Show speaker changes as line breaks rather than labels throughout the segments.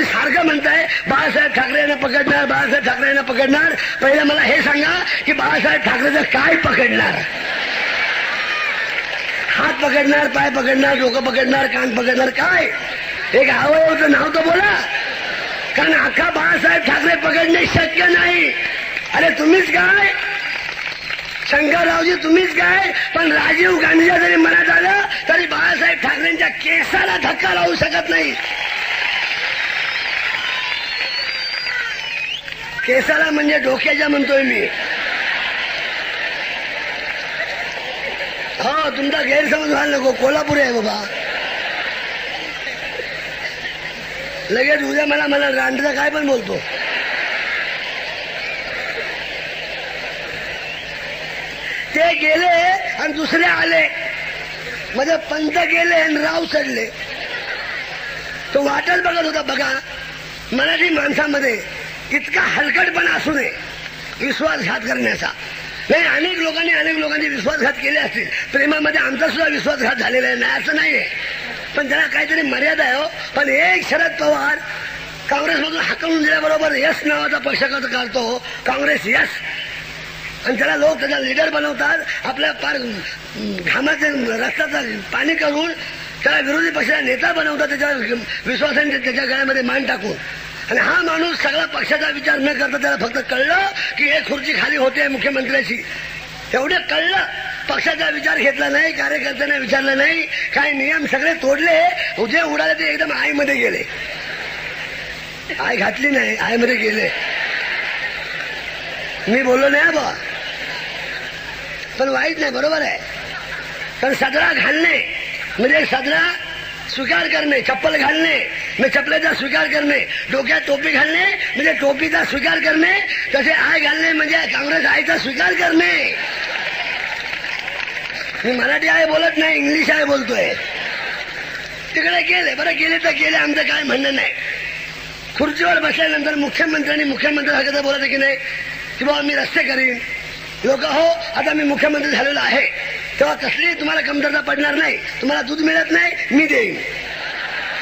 तुम्ही सारखं म्हणताय बाळासाहेब ठाकरेंना पकडणार बाळासाहेब ठाकरेंना पकडणार. पहिलं मला हे सांगा की बाळासाहेब ठाकरेचं काय पकडणार? हात पकडणार पाय पकडणार डोकं पकडणार कान पकडणार काय? एक अवयवचं नाव तर बोला. कारण अख्खा बाळासाहेब ठाकरे पकडणे शक्य नाही. अरे तुम्हीच काय? शंकररावजी तुम्हीच काय? पण राजीव गांधीच्या जरी मनात आलं तरी बाळासाहेब ठाकरेंच्या केसाला धक्का लावू शकत नाही. केसाला म्हणजे डोक्याच्या म्हणतोय मी. हा तुमचा गैरसमज व्हायला नको. कोल्हापूर आहे बाबा. लगेच उद्या मला मला रांडचा काय पण बोलतो. ते गेले आणि दुसरे आले. म्हणजे पंत गेले आणि राव चढले. तो वाटच बघत होता बघा. मराठी माणसामध्ये. इतका हलकटपणा असू नये विश्वासघात करण्याचा. नाही अनेक लोकांनी अनेक लोकांनी विश्वासघात केले असतील. प्रेमामध्ये आमचा सुद्धा विश्वासघात झालेला आहे. नाही असं नाहीये. पण त्याला काहीतरी मर्यादा आहे हो. पण एक शरद पवार काँग्रेसमधून हाकलून दिल्याबरोबर यस नावाचा पक्ष काढतो हो. काँग्रेस यस. आणि त्याला लोक त्याचा लिडर बनवतात. आपल्या पार घामाचे रस्त्याचं पाणी करून त्याला विरोधी पक्षाचा नेता बनवतात. त्याच्या विश्वासाने त्याच्या गळ्यामध्ये मान टाकून. आणि हा माणूस सगळा पक्षाचा विचार न करता त्याला फक्त कळलं की एक खुर्ची खाली होते मुख्यमंत्र्याची. एवढं कळलं. पक्षाचा विचार घेतला नाही कार्यकर्त्यांना विचारलं नाही. काही नियम सगळे तोडले. जे उडाले ते एकदम आईमध्ये गेले. आई घातली नाही आईमध्ये गेले. मी बोललो नाही बा पण वाईट नाही बरोबर आहे. पण सदरा घालणे म्हणजे सदरा स्वीकार करणे चप्पल घालणे मी चप्पलेचा स्वीकार करणे डोक्यात टोपी घालणे म्हणजे टोपीचा स्वीकार करणे तसे आय घालणे म्हणजे काँग्रेस आयचा स्वीकार करणे मी मराठी आहे बोलत नाही इंग्लिश आहे बोलतोय तिकडे गेले बरं गेले तर गेले आमचं काय म्हणणं नाही। खुर्चीवर बसल्यानंतर मुख्यमंत्र्यांनी मुख्यमंत्री सारखं बोलत की नाही की बाबा मी रस्ते करीन लोक हो आता मी मुख्यमंत्री झालेलो आहे तेव्हा कसली तुम्हाला कमतरता पडणार नाही तुम्हाला दूध मिळत नाही मी देईन।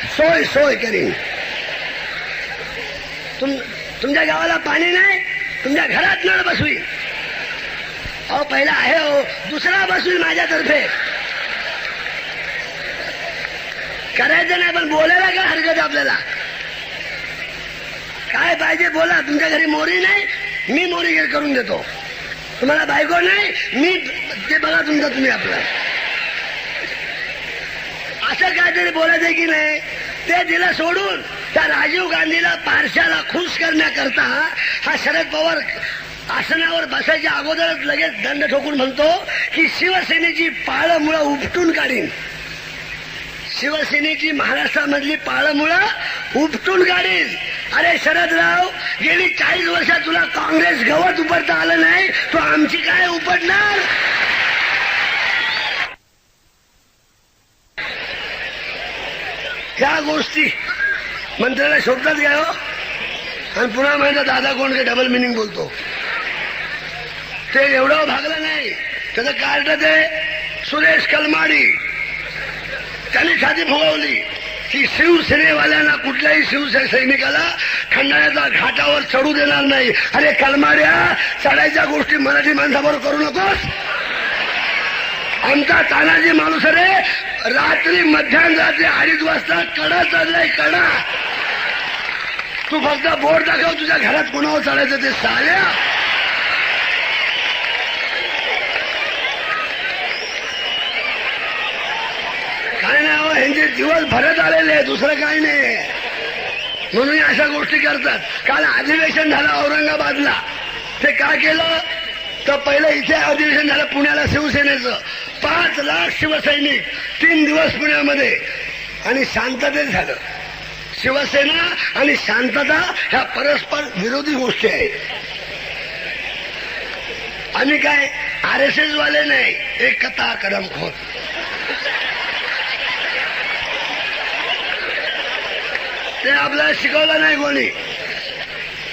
सोय सोय करीन तुम तुमच्या गावाला पाणी नाही तुमच्या घरात नळ बसवी. अहो पहिला आहे हो दुसरा बसवी माझ्यातर्फे. करायचं नाही पण बोलायला काय हरकत आहे आपल्याला? काय पाहिजे बोला तुमच्या घरी मोरी नाही मी मोरी करून देतो. तुम्हाला बायको नाही मी ते बघा तुमचा तुम्ही आपलं. असं काहीतरी बोलायचं की नाही ते दिलं सोडून त्या राजीव गांधीला पारशाला खुश करण्याकरता हा शरद पवार आसनावर बसायच्या अगोदरच लगेच दंड ठोकून म्हणतो की शिवसेनेची पाळमुळं उपटून काढीन. शिवसेनेची महाराष्ट्रामधली पाळमुळं उपटून काढीन. अरे शरदराव गेली चाळीस वर्षात तुला काँग्रेस गवत उपडता आलं नाही तो आमची काय उपटणार? ह्या गोष्टी मंत्र्याला शोधतात काय हो. आणि पुन्हा माझा दादा कोण काय डबल मिनिंग बोलतो? ते एवढं भागलं नाही. त्याचं कार्ड ते सुरेश कलमाडी. त्यांनी छाती फुगवली. की शिवसेनेवाल्यांना कुठल्याही शिवसेना सैनिकाला खंडाळ्याचा घाटावर चढू देणार नाही. अरे कलमाड्या चढायच्या गोष्टी मराठी माणसाबरोबर करू नकोस. आमचा तानाजी माणूस रे. रात्री मध्यान रात्री अडीच वाजता कडा चाललाय कडा. तू फक्त बोर्ड दाखव तुझ्या घरात कोणावर चढायचं ते साल्या. काय नाही ह्यांचे दिवस भरत आलेले दुसरं काही नाही. म्हणून अशा गोष्टी करतात. काल अधिवेशन झालं औरंगाबादला. ते काय केलं? तर पहिलं इथे अधिवेशन झालं पुण्याला शिवसेनेचं. पाच लाख शिवसैनिक तीन दिवस पुण्यामध्ये. आणि शांततेत झालं. शिवसेना आणि शांतता ह्या परस्पर विरोधी गोष्टी आहेत. आम्ही काय आर एस एस वाले नाही एक कथा कदमखोर ते आपल्याला शिकवलं नाही कोणी.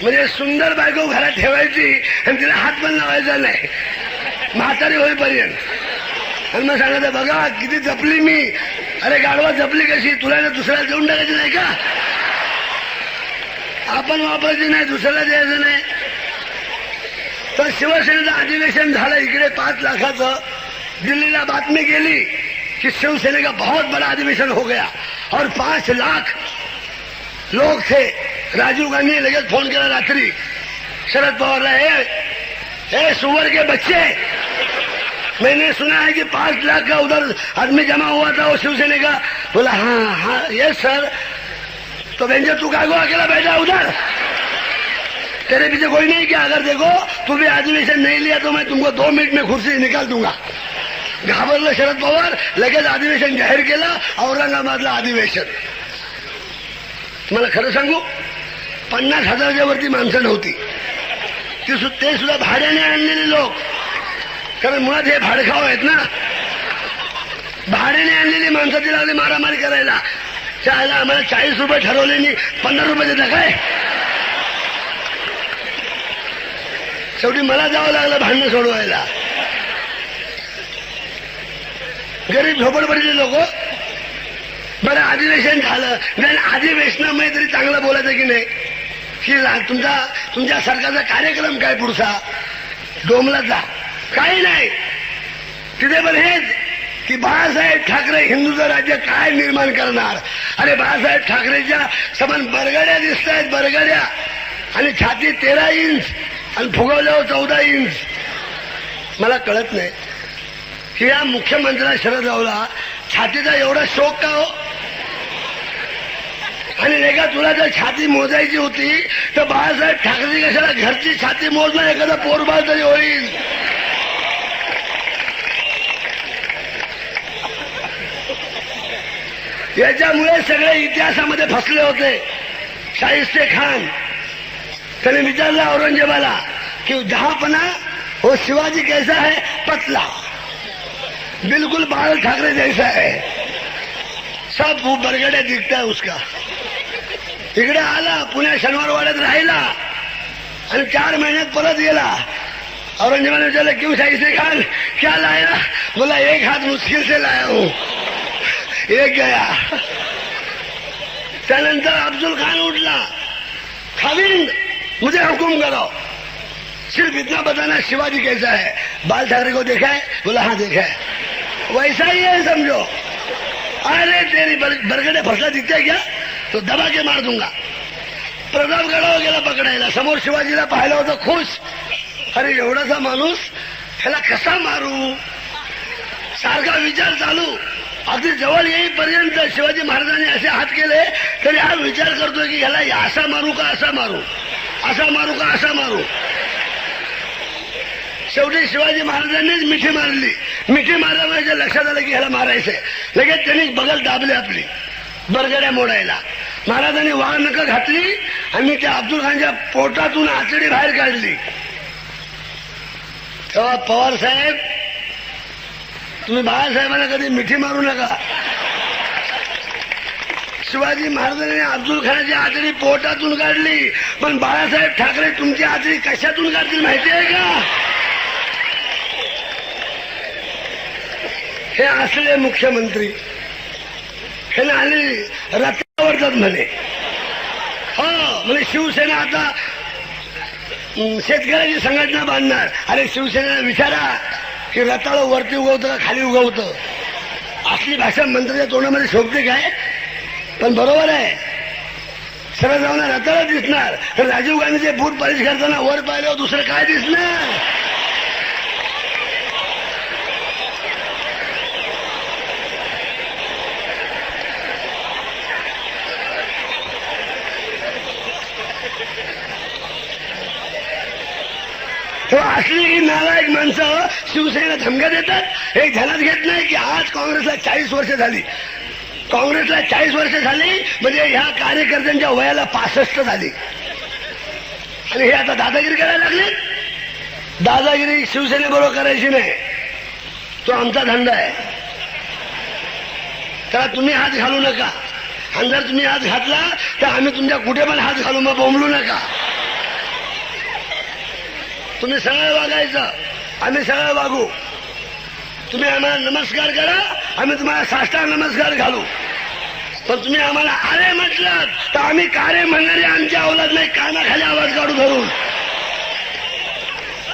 म्हणजे सुंदर बायको घरात ठेवायची आणि तिला हात पण लावायचा नाही. म्हातारी होईपर्यंत. आणि मग सांगायचं बघा किती जपली मी. अरे गाडवा जपली कशी? तुला दुसऱ्याला देऊन टाकायची नाही का? आपण वापरायची नाही दुसऱ्याला द्यायचं नाही. तर शिवसेनेचं अधिवेशन झालं इकडे पाच लाखाचं. दिल्लीला बातमी गेली कि शिवसेने का बहुत बड़ा अधिवेशन हो गया और पांच लाख लोग थे. राजीव गांधी ने लगेच फोन केला रात्री. शरद पवारला हे ए सुअर के बच्चे मैंने सुना है कि पांच लाख का उधर आदमी जमा हुआ था वो शिवसेने का। बोला हाँ हाँ यस सर तो बेंजे तू कागो अकेला बैठा उधर? तेरे पीछे कोई नहीं क्या? अगर देखो तू भी अधिवेशन नहीं लिया तो मैं तुमको दो मिनट में कुर्सी निकाल दूंगा। घाबरलं शरद पवार लगेच अधिवेशन जाहीर केलं औरंगाबादला अधिवेशन। तुम्हाला खरं सांगू पन्नास हजारच्या वरती माणसं नव्हती. ती ते सुद्धा भाड्याने आणलेले लोक. कारण मुळात हे भाडखाव आहेत ना. भाड्याने आणलेली माणसं ती लागली मारामारी करायला. त्याला आम्हाला चाळीस रुपये ठरवले नाही पन्नास रुपये देता काय? शेवटी मला जावं लागलं भांडणं सोडवायला. गरीब झोपडपडीचे लोक बरं अधिवेशन झालं नाही अधिवेशनामध्ये तरी चांगलं बोलायचं की नाही? की तुमचा तुमच्या सरकारचा कार्यक्रम काय पुढचा? डोमला जा. काही नाही. तिथे पण हेच की बाळासाहेब ठाकरे हिंदूचं राज्य काय निर्माण करणार? अरे बाळासाहेब ठाकरेच्या समान बरगड्या दिसत आहेत बरगड्या. आणि छाती तेरा इंच आणि फुगवल्यावर चौदा इंच. मला कळत नाही. की या मुख्यमंत्र्या शरदरावला छातीचा एवढा शोक का हो? आणि नाही का तुला जर छाती मोजायची होती तर बाळासाहेब ठाकरे कशाला घरची छाती मोजणार? एखादा पोरबाळ तरी होईल. याच्यामुळे सगळे इतिहासामध्ये फसले होते. शाहिस्ते खान त्याने विचारलं औरंगजेबाला कि जहापना हो शिवाजी कैसा है? पतला. बिल्कुल बाल ठाकरे जैसा है. सब वो बरगड्या दिखता है उसका. इकडे आला पुण्या शनिवारवाड्यात राहिला आणि चार महिन्यात परत गेला. औरंगजेबाने विचारलं क्यों शाहिस्ते खान? क्या लाया? बोला एक हाथ मुश्किल से लाया हूं. एक गया। त्यानंतर अब्दुल खान उठला. खाविंद मुझे हुकुम करो। सिर्फ इतना बताना शिवाजी कैसा है? बाल ठाकरे को देखा है? बोला हाँ देखा है। वैसा ही है समझो। अरे तेरी बर, बरगडे फसला दिखते क्या? तो दबा के मार दूंगा। प्रतापगडावर गेला पकडायला समोर शिवाजीला पाहिलं होतं खुश अरे एवढासा माणूस ह्याला कसा मारू? सारखा विचार चालू। अगदी जवळ येईपर्यंत शिवाजी महाराजांनी असे हात केले तरी हा विचार करतोय की ह्याला असा मारू का असा मारू? असा मारू का असा मारू? शेवटी शिवाजी महाराजांनीच मिठी मारली. मिठी मारल्यामुळे लक्षात आलं की ह्याला मारायचंय. लगेच त्यांनी बगल दाबली आपली बरगड्या मोडायला. महाराजांनी वाह नक घातली आणि त्या अब्दुल खानच्या पोटातून आचडी बाहेर काढली. तेव्हा पवार साहेब तुम्ही बाळासाहेबांना कधी मिठी मारू नका. शिवाजी महाराजांनी अब्दुल खानाची आतडी पोटातून काढली. पण बाळासाहेब ठाकरे तुमची आतडी कशातून काढतील माहिती आहे का? हे असले मुख्यमंत्री. हे ना आली रथावरतात म्हणे. हो म्हणजे शिवसेना आता शेतकऱ्याची संघटना बांधणार. अरे शिवसेनेला विचारा. की रताळ वरती उगवतं का खाली उगवतं? असली भाषा मंत्र्याच्या तोंडामध्ये शोभते काय? पण बरोबर आहे. सरळ जाऊन रताळ दिसणार. तर राजीव गांधीचे बूट पॉलिश करताना वर पाहिल्यावर दुसरं काय दिसणार? असली नालायक माणसं शिवसेनेला धमक्या देतात. हे ध्यानात घेत नाही की आज काँग्रेसला चाळीस वर्ष झाली. काँग्रेसला चाळीस वर्ष झाली म्हणजे ह्या कार्यकर्त्यांच्या वयाला पासष्ट झाली. आणि हे आता दादागिरी करायला लागले. दादागिरी शिवसेनेबरोबर करायची नाही. तो आमचा धंदा आहे. त्याला तुम्ही हात घालू नका. आणि जर तुम्ही हात घातला तर आम्ही तुमच्या कुठे पण हात घालू मग बोंबलू नका. तुम्ही सरळ वागायचं. आम्ही सरळ वागू. तुम्ही आम्हाला नमस्कार करा आम्ही तुम्हाला साष्टा नमस्कार घालू. पण तुम्ही आम्हाला आरे म्हटलं तर आम्ही कारे म्हणणारे आमच्या अवलाद नाही कानाखाली आवाज काढू धरून.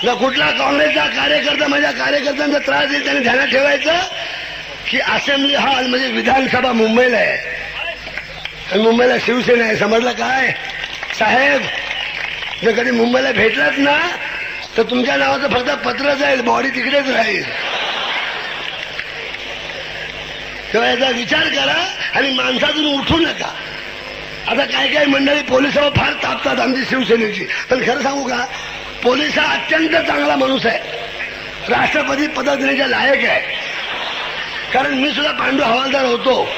जर कुठला काँग्रेसचा कार्यकर्ता माझ्या कार्यकर्त्यांचा त्रास देईल त्याने ध्यानात ठेवायचं की असेंब्ली हॉल म्हणजे विधानसभा मुंबईला आहे. आणि मुंबईला शिवसेना आहे समजलं काय? साहेब जर कधी मुंबईला भेटलात ना तर तुमच्या नावाचं फक्त पत्र जाईल बॉडी तिकडेच राहील. तेव्हा याचा विचार करा आणि माणसातून उठू नका. आता काय काय मंडळी पोलिसावर फार तापतात आमची शिवसेनेची. पण खरं सांगू का पोलीस हा अत्यंत चांगला माणूस आहे. राष्ट्रपती पदक देण्याच्या लायक आहे. कारण मी सुद्धा पांडू हवालदार होतो.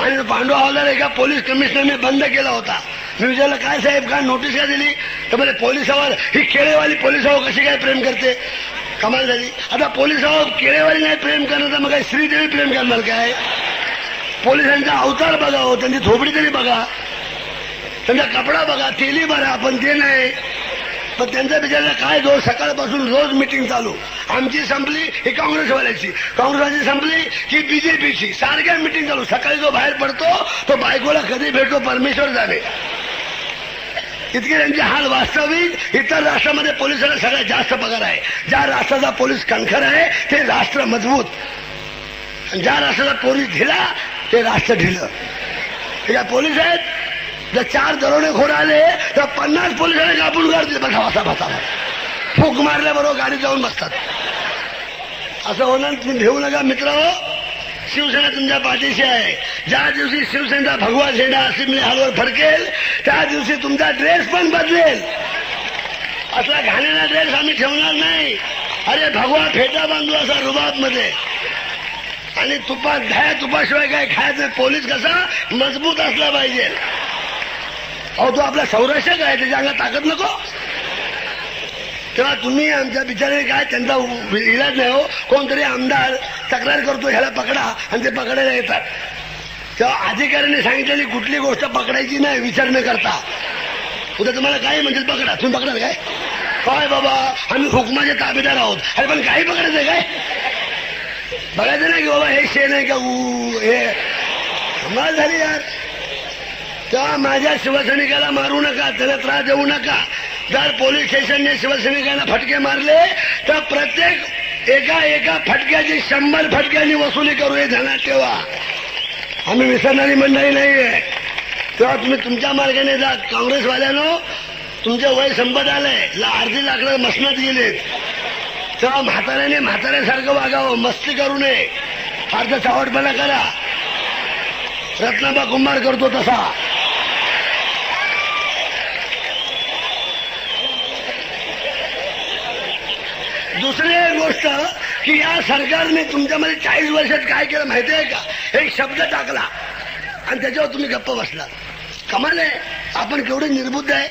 आणि पांडू हवालदार एका पोलीस कमिशनरने बंद केला होता. मी विचारलं काय साहेब काय नोटीस का दिली? तर म्हणजे पोलिसावर ही केळेवाली पोलिसावर कशी काय प्रेम करते? कमाल झाली. आता पोलिसावर केळेवाली नाही प्रेम करणार तर मग काय श्रीदेवी प्रेम करणार काय? पोलिसांचा अवतार बघा हो त्यांची थोबडी तरी बघा. त्यांचा कपडा बघा तेली भरा पण ते नाही. पण त्यांचा बिचारला काय दोष? सकाळपासून रोज मिटिंग चालू. आमची संपली ही काँग्रेसवाल्याची. काँग्रेसवाल्याची संपली की बीजेपीची सारख्या मिटिंग चालू. सकाळी जो बाहेर पडतो तो बायकोला कधी भेटतो? परमेश्वर जाणे. इतके त्यांचे हाल वास्तविक. इतर राष्ट्रामध्ये पोलिसांना सगळ्यात जास्त पगार आहे. ज्या राष्ट्राचा पोलीस कणखर आहे ते राष्ट्र मजबूत. आणि ज्या राष्ट्राचा पोलीस ढिला ते राष्ट्र ढिलं. हे पोलीस आहेत? जर चार दरोडेखोर आले तर पन्नास पोलिसांना कापून गाडी बघा बसा बसा फूक मारल्याबरोबर गाडी जाऊन बसतात. असं होणार तुम्ही घेऊ नका मित्र शिवसेना तुमच्या पाठीशी आहे. ज्या दिवशी शिवसेनेचा भगवा झेंडा असेंब्ली हॉलवर फडकेल त्या दिवशी तुमचा ड्रेस पण बदलेल. असला घाणेला ड्रेस आम्ही ठेवणार नाही. अरे भगवा फेटा बांधू असा रुबाबमध्ये आणि तुपात घ्या तुपाशिवाय काय खायचं पोलीस कसा मजबूत असला पाहिजे. अहो तो आपला संरक्षक आहे त्याच्या अंगात ताकद नको. तेव्हा तुम्ही आमच्या बिचारे काय त्यांचा इलाज नाही हो. कोणतरी आमदार तक्रार करतो ह्याला पकडा आणि ते पकडायला येतात. तेव्हा अधिकाऱ्याने सांगितलेली कुठली गोष्ट पकडायची नाही विचार न करता. उद्या तुम्हाला काय म्हणतील पकडा. तुम्ही पकडाल काय? काय बाबा आम्ही हुकमाचे ताबेदार आहोत. अरे पण काही पकडायचं काय? बघायचं नाही की बाबा हे शेण आहे का ऊ हे. मला झाली यार. तेव्हा माझ्या शिवसैनिकाला मारू नका त्याला त्रास देऊ नका. जर पोलीस स्टेशनने शिवसैनिकांना फटके मारले तर प्रत्येक एका एका फटक्याची शंभर फटक्यांनी वसुली करू हे ध्यानात ठेवा. आम्ही विसरणारी मंडळी नाहीये. तेव्हा तुम्ही तुमच्या मार्गाने जा. काँग्रेसवाल्यानं तुमचे वय संपत आलंय. ला- अर्धी लाकडं मसनात गेलेत. तेव्हा म्हाताऱ्याने म्हाताऱ्यासारखं वागावं. मस्ती करू नये. फारसा चावटपणा करा. रत्नाबा कुंभार करतो तसा. दुसरी एक गोष्ट की या सरकारने तुमच्यामध्ये चाळीस वर्षात काय केलं माहिती आहे का? एक शब्द टाकला. आणि त्याच्यावर तुम्ही गप्प बसला. कमाल आहे. आपण केवढे निर्बुद्ध आहे.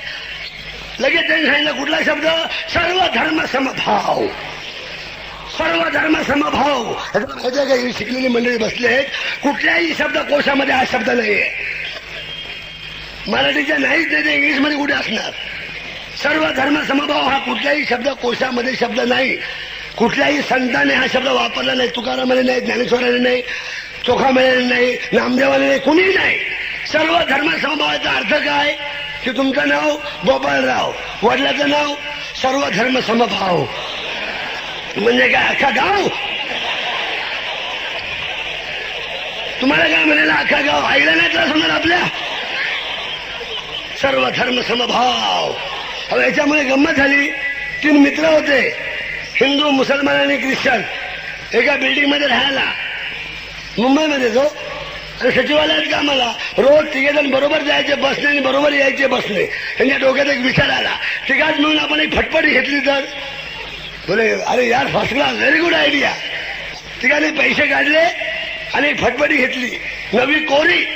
लगेच त्यांनी सांगितलं कुठला शब्द? सर्व धर्म समभाव. सर्व धर्म समभाव. ह्याचं माहिती आहे का ही शिकलेली मंडळी बसली आहेत. कुठल्याही शब्द कोशामध्ये हा शब्द नाहीये. मराठीच्या नाहीच नाही ते इंग्लिशमध्ये कुठे असणार? सर्व धर्म समभाव हा कुठल्याही शब्द कोशामध्ये शब्द नाही. कुठल्याही संताने हा शब्द वापरला नाही. तुकारामाने नाही ज्ञानेश्वराने नाही चोखामेळाने नाही नामदेवाने नाही कुणीही नाही. सर्व धर्म समभावाचा अर्थ काय? की तुमचं नाव गोपाळराव वडिलाचं नाव सर्व धर्म समभाव. म्हणजे काय अख्खा गाव? तुम्हाला काय म्हणायला अख्खा गाव? आईला नाही त्रास होणार आपल्या? सर्व धर्म समभाव. अहो याच्यामुळे गंमत झाली. तीन मित्र होते हिंदू मुसलमान आणि ख्रिश्चन. एका बिल्डिंगमध्ये राहायला. मुंबईमध्ये जो आणि सचिवालयात कामाला. रोज तिघेजण बरोबर जायचे बसने आणि बरोबर यायचे बसने. त्यांच्या डोक्यात एक विचार आला. तिघात मिळून आपण एक फटफटी घेतली तर? बोले अरे यार first class very good idea तिघांनी पैसे काढले आणि एक फटफटी घेतली. नवी कोरी.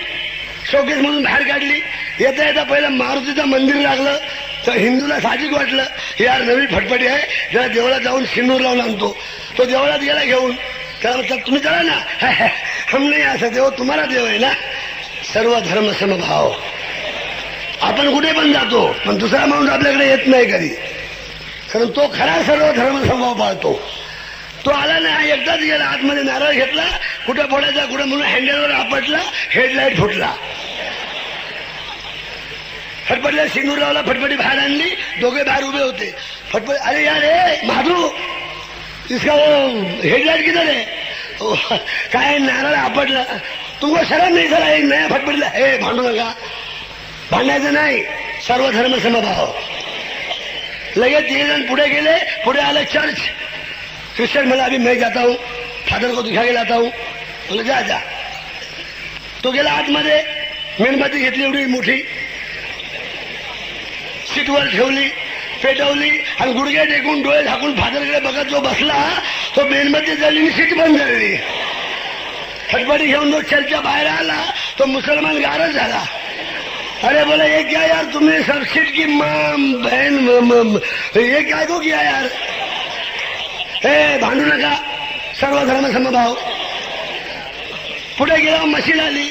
शोकेस मधून बाहेर काढली. येता येता पहिलं मारुतीचं मंदिर लागलं. हिंदूला साहजिक वाटलं यार नवी फटफटी आहे जरा देवळात जाऊन सिंदूर लावून आणतो. तो देवळात गेला घेऊन. त्याला म्हणतात तुम्ही करा ना. हम नाही असं देव तुम्हाला देव आहे ना. सर्व धर्म समभाव. आपण कुठे पण जातो पण दुसरा माणूस आपल्याकडे येत नाही कधी. कारण तो खरा सर्व धर्म समभाव पाळतो. तो आला नाही एकदाच गेला आतमध्ये नारळ घेतला कुठं फोडायचा कुठं म्हणून हँडलवर आपटला हेडलाईट फुटला. फटफटल्या सिंदूर लावला फटफटी बाहेर आणली दोघे बाहेर उभे होते. फटफट अरे यार रे माधू इसका वो हेडलाइट किधर है? काय नाराला आपटला. तुमको शरम नाही झाला? एक नया फटफटीला हे भांडू नका. भांडायचं नाही. सर्व धर्म समभाव. लगेच तीन जण पुढे गेले. पुढे आलं चर्च ख्रिश्चन मला अभी मैं जाता हूँ. फादर को दिखा गेला जाता हूँ. बोले जा जा. तो गेला आतमध्ये. मेणबत्ती घेतली एवढी मोठी. सीटवर ठेवली पेटवली आणि गुडघे टेकून डोळे झाकून फादरकडे बघत जो बसला तो मेणबत्ती झाली आणि सीट बंद झाली. खटपटी घेऊन जो चर्चा बाहेर आला तो मुसलमान गारच झाला. अरे बोला ये क्या यार तुमने सब सीट की बहन ये काय को किया यार? हे भांडू नका सर्व धर्म समभाव. पुढे गेला मशीद आली.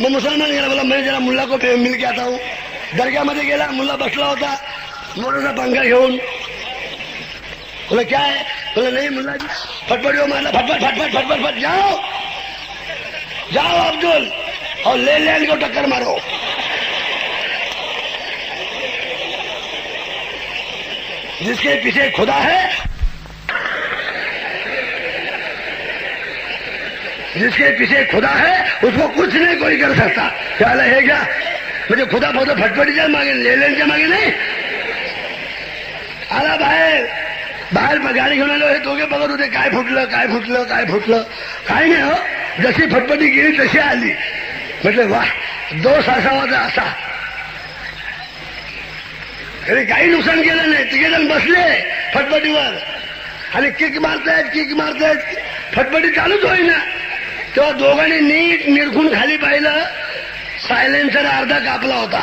मग मुसलमान गेला बोला मैं जरा मुल्ला को मिल के आता हूँ. दर्ग्यामध्ये गेला मुल्ला बसला होता मोठा पंखा घेऊन बोला क्या है बोला नहीं मुल्ला जी फटफट वो मारला फटफट फटफट फटफट फट जाओ जाओ अब्दुल और ले लैंड को टक्कर मारो जिसके पीछे खुदा है जिसके पीछे खुदा है उसको कुछ नहीं कोई कर सकता क्या है क्या म्हणजे खुदा फक्त फटफटीच्या मागे लेल्यांच्या मागे नाही। आला बाहेर बाहेर मग गाडी घेऊन आलो हे दोघे बघत होते काय फुटलं काय फुटलं काय फुटलं। काय नाही हो? जशी फटफटी गेली तशी आली म्हटलं वा दोष असावा तर असा अरे काही नुकसान केलं नाही तिघे जण बसले फटफटीवर आणि किक मारतायत किक मारतायत फटफटी चालूच होईना तेव्हा दोघांनी नीट निरखून खाली पाहिलं सायलेन्सर अर्धा कापला होता.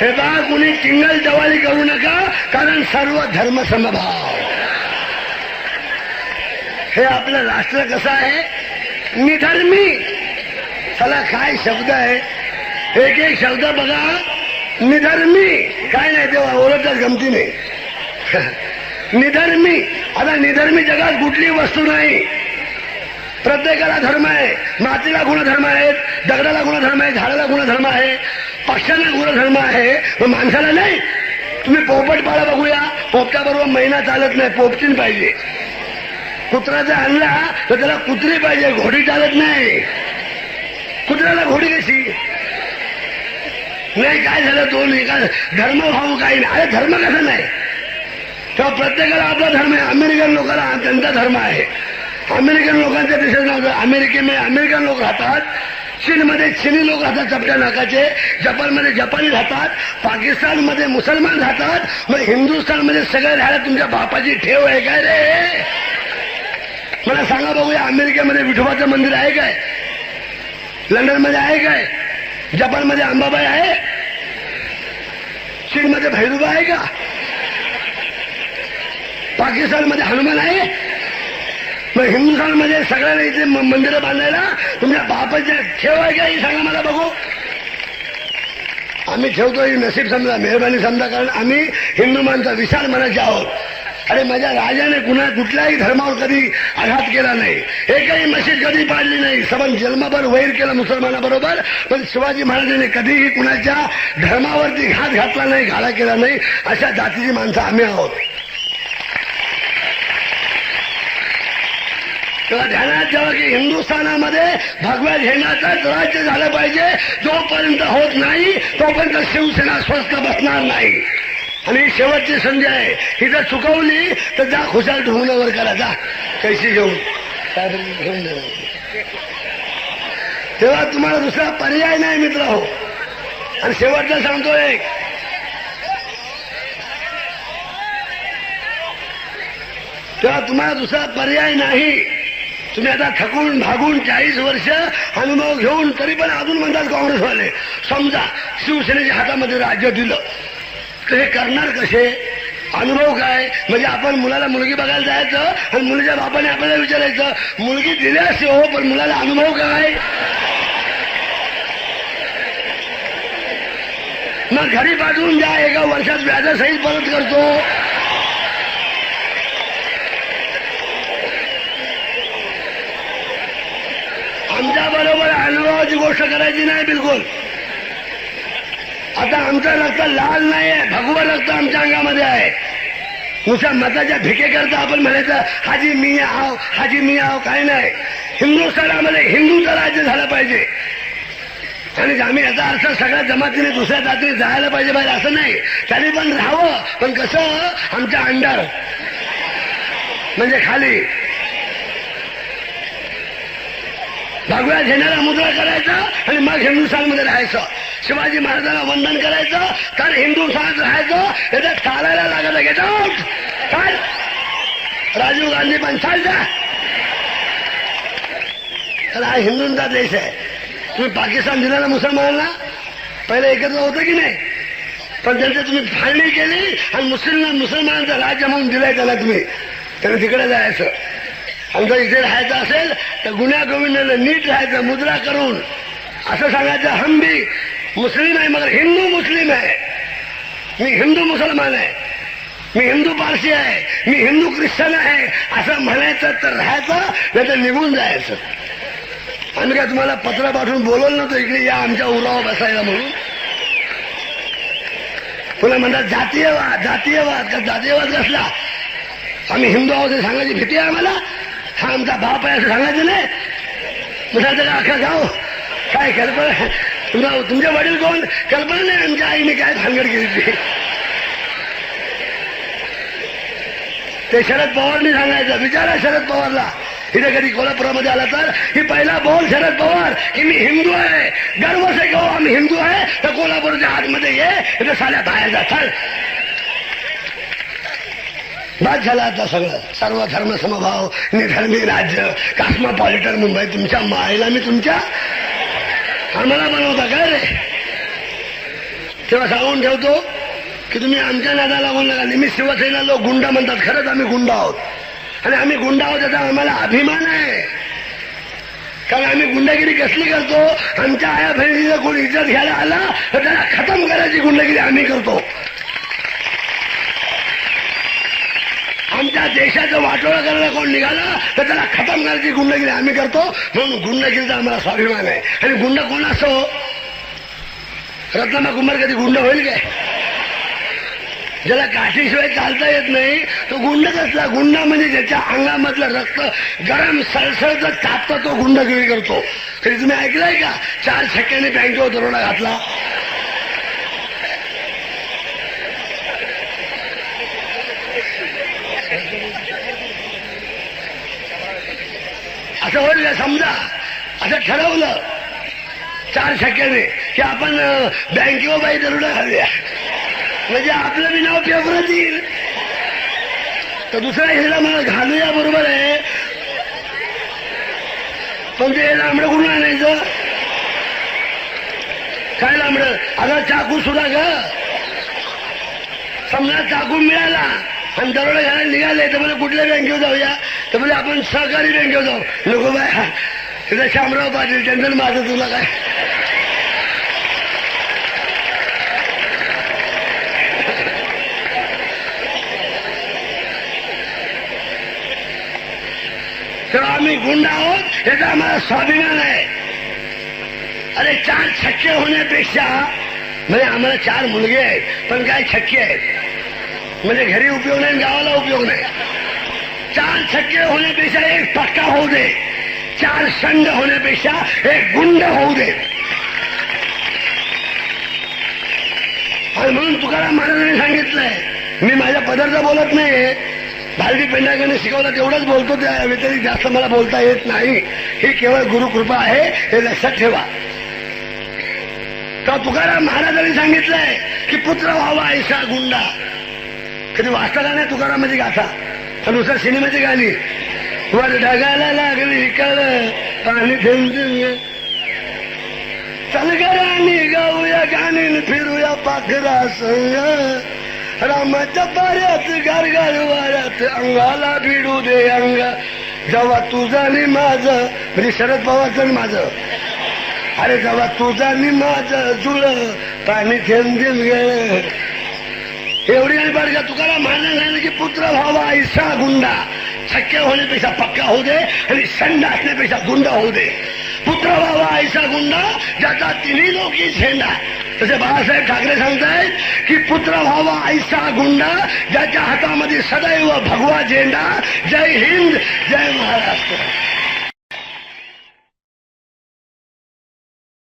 हे बा कुणी चिंगल जवाली करू नका कारण सर्व धर्म समभाव हे आपलं राष्ट्र कसं आहे? निधर्मी. चला काय शब्द आहे? एक एक शब्द बघा. निधर्मी. काय नाही तेव्हा ओरडतात गमती नाही निधर्मी. आता निधर्मी जगात कुठली वस्तू नाही. प्रत्येकाला धर्म आहे. मातीला गुणधर्म आहेत दगडाला गुणधर्म आहे झाडाला गुणधर्म आहे पक्ष्यांना गुणधर्म आहे मग माणसाला नाही. तुम्ही पोपट पाळा बघूया. पोपटा बरोबर महिना चालत नाही पोपटीन पाहिजे. कुत्रा जर आणला तर त्याला कुत्री पाहिजे घोडी चालत नाही. कुत्र्याला घोडी कशी? नाही काय झालं तो नाही का धर्म भाऊ काही नाही. अरे धर्म कसा नाही? तेव्हा प्रत्येकाला आपला धर्म आहे. अमेरिकन लोकांना त्यांचा धर्म आहे. अमेरिकन लोकांच्या देशात नाव अमेरिकेमध्ये अमेरिकन लोक राहतात. चीनमध्ये चिनी लोक राहतात चपट्या नाकाचे. जपानमध्ये जपानी राहतात. पाकिस्तानमध्ये मुसलमान राहतात. मग हिंदुस्थानमध्ये सगळे राहतात तुमच्या बापाची ठेव आहे काय रे? मला सांगा बघूया अमेरिकेमध्ये विठोबाचं मंदिर आहे काय? लंडनमध्ये आहे काय? जपानमध्ये अंबाबाई आहे? चीनमध्ये भैरुबा आहे का? पाकिस्तानमध्ये हनुमान आहे? मग हिंदुस्थानमध्ये सगळ्यांना इथे मंदिर मंदिरं बांधायला तुमच्या बापाच्या ठेव आहे का? हे सांगा मला बघू. आम्ही ठेवतो ही नसीब समजा मेहरबानी समजा कारण आम्ही हिंदू माणसं विशाल मनाचे आहोत. अरे माझ्या राजाने कुणा कुठल्याही धर्मावर कधी आघात केला नाही. एकही मशीद कधी पाडली नाही. सबन जन्मभर वैर केला मुसलमानाबरोबर पण शिवाजी महाराजांनी कधीही कुणाच्या धर्मावरती घात घातला नाही घाला केला नाही अशा जातीची माणसं आम्ही आहोत. तेव्हा ध्यानात ठेवा की हिंदुस्थानामध्ये भगव्या झेंडाचाच राज्य झालं पाहिजे. जोपर्यंत होत नाही तोपर्यंत शिवसेना स्वस्थ बसणार नाही. आणि शेवटची संधी आहे. ही जर चुकवली तर जा खुशाल ढोंगणावर करा. जा. कैशी घेऊन. घेऊन तेव्हा तुम्हाला दुसरा पर्याय नाही मित्र हो. आणि शेवटचा सांगतो एक. तेव्हा तुम्हाला दुसरा पर्याय नाही. तुम्ही आता थकून भागून चाळीस वर्ष अनुभव घेऊन तरी पण अजून म्हणतात काँग्रेसवाले समजा शिवसेनेच्या हातामध्ये राज्य दिलं. तर हे करणार कसे? अनुभव काय? म्हणजे आपण मुलाला मुलगी बघायला जायचं आणि मुलीच्या बापाने आपल्याला विचारायचं मुलगी दिल्यास हो पण मुलाला अनुभव काय? मग घरी पाठवून द्या एका वर्षात व्याजासहित परत करतो. आमच्या बरोबर अनुभवाची गोष्ट करायची नाही बिलकुल. आता आमचं रक्त लाल नाही आहे भगवं रक्त आमच्या अंगामध्ये आहे. नुसत्या मताच्या भिकेकरता आपण म्हणायचं हाजी मी आव हाजी मी आव काय नाही. हिंदुस्थानामध्ये हिंदूचं राज्य झालं पाहिजे. आणि आम्ही याचा अर्थ सगळ्या जमातीने दुसऱ्या जातीने जायला पाहिजे पाहिजे असं नाही. त्यांनी पण राहावं पण कसं? आमच्या अंडर. म्हणजे खाली. भगव्या झेंड्याला मुद्रा करायचा आणि मग हिंदुस्थानमध्ये राहायचं. शिवाजी महाराजांना वंदन करायचं तर हिंदुस्थानात राहायचं त्याच्यात चालायला लागत घेत चाल! राजीव गांधी पण चाल जा. तर हा हिंदूंचा देश आहे. तुम्ही पाकिस्तान दिला ना मुसलमानांना पहिले एकत्र होतं की नाही? पण त्यांची तुम्ही फाळणी केली आणि मुस्लिम मुसलमानांचं राज्य म्हणून दिलंय त्याला तुम्ही. त्यांना तिकडे जायचं. आणि जर इथे राहायचं असेल तर गुन्ह्या गोविंदानं नीट राहायचं मुद्रा करून. असं सांगायचं हम भी मुस्लिम आहे मगर हिंदू मुस्लिम आहे मी हिंदू मुसलमान आहे मी हिंदू पारसी आहे मी हिंदू ख्रिश्चन आहे असं म्हणायचं तर राहायचं नाही तर निघून जायचं. आम्ही काय तुम्हाला पत्र पाठवून बोलवलं नव्हतं इकडे या आमच्या उरावर बसायला म्हणून? पुन्हा म्हणतात जातीयवाद जातीयवाद का जातीयवाद कसला? आम्ही हिंदू आहोत सांगायची भीती आहे आम्हाला? हा आमचा बाप आहे असं सांगायचं नाही? म्हणायचं अख्खा गाव काय कल्पना तुमचा तुमचे वडील कोण? कल्पना नाही आमच्या आईने काय भानगड केली. ती ते शरद पवारने सांगायचं विचारा शरद पवारला. इथे कधी कोल्हापुरामध्ये आला तर ही पहिला बोल शरद पवार की मी हिंदू आहे. गर्व से गो आम्ही हिंदू आहे तर कोल्हापूरच्या आतमध्ये ये इथं साल्या बाहेर जा चल. बाद झालं आता सगळं. सर्व धर्म समभाव निधर्मी राज्य कास्मोपॉलिटन मुंबई तुमच्या मायला मी तुमच्या आम्हाला बनवता काय रे? तेव्हा सांगून ठेवतो की तुम्ही आमच्या नादा लागून नका. मी शिवसेना लोक गुंडा म्हणतात. खरंच आम्ही गुंडा आहोत. आणि आम्ही गुंडा आहोत याचा आम्हाला अभिमान आहे. कारण आम्ही गुंडागिरी कसली करतो? आमच्या आया बहिणीचा कोणी इज्जत घ्यायला आला तर त्याला खतम करायची गुंडागिरी आम्ही करतो. आमच्या देशाचं वाटोळं करायला कोण निघाला? तर त्याला खतम करायची गुंडगिरी आम्ही करतो. म्हणून गुंडगिरीचा आम्हाला स्वाभिमान आहे. आणि गुंड कोण असतो रत्नामा कुंभार कधी गुंड होईल काय? ज्याला काठीशिवाय चालता येत नाही तो गुंड कसला? गुंडा म्हणजे ज्याच्या अंगामधलं रक्त गरम सळसळत तापतं तो गुंडगिरी करतो. तरी तुम्ही ऐकलंय का? चार छक्क्याने बँकेवर दरोडा घातला. असं समजा. असं ठरवलं. चार शक्याने की आपण बँकेवर बाई दरोडा घालूया म्हणजे आपलं मी नाव पेपरात येईल. तर दुसऱ्या हिला मला घालूया बरोबर आहे. पण ते लांबडं कुठून आणायचं? काय लांबडं? अगं चाकू सुद्धा ग. समजा चाकू मिळाला आणि दरोडा घालायला निघाले तर मला कुठल्या बँकेवर जाऊया? तर म्हणजे आपण सहकारी बँकेवर जाऊ. नको बाय तिथं शामराव पाटील त्यांचं माझं तुला काय? तर आम्ही गुंड आहोत याचा आम्हाला स्वाभिमान आहे. अरे चार छक्के होण्यापेक्षा म्हणजे आम्हाला चार मुलगे आहेत पण काय छक्के आहेत? म्हणजे घरी उपयोग नाही गावाला उपयोग नाही. चार छक्के होण्यापेक्षा एक पक्का होऊ दे। चार संड होण्यापेक्षा एक गुंड होऊ दे। आणि म्हणून तुकाराम महाराजांनी सांगितलंय मी माझ्या पदार्थ बोलत नाही भारती पेंढारकरांनी शिकवलं तेवढंच बोलतो त्या व्यतिरिक्त जास्त मला बोलता येत नाही. ही केवळ गुरुकृपा आहे हे लक्षात ठेवा. तर तुकाराम महाराजांनी सांगितलंय की पुत्र व्हावा ऐसा गुंडा. कधी वाचता का नाही तुकारामाची गाथा? दुसऱ्या सिनेमाची गाणी. वर ढगाला लागली कळ पाणी थेंब चल गरानी गाऊया गाणी फिरूया पाखरा संग. रामाच्या पाऱ्यात गारगार वाऱ्यात अंगाला भिडू दे अंग. जेव्हा तुझा नि माझं म्हणजे शरद पवारचं माझं. अरे जेव्हा तुझा नि माझं जुळ पाणी थेंब थेंब गेलं एवढी आणि बरं का तुकाराम महाराज सांगितलं की पुत्र व्हावा ऐसा गुंडा. शक्य होण्यापेक्षा पक्का होऊ दे आणि संड असण्यापेक्षा गुंडा होऊ दे. पुत्र व्हावा ऐसा गुंडा ज्याचा तिन्ही लोकी झेंडा तसे बाळासाहेब ठाकरे सांगतायत की पुत्र व्हावा ऐसा गुंडा ज्याच्या हातामध्ये सदैव भगवा झेंडा. जय हिंद जय महाराष्ट्र.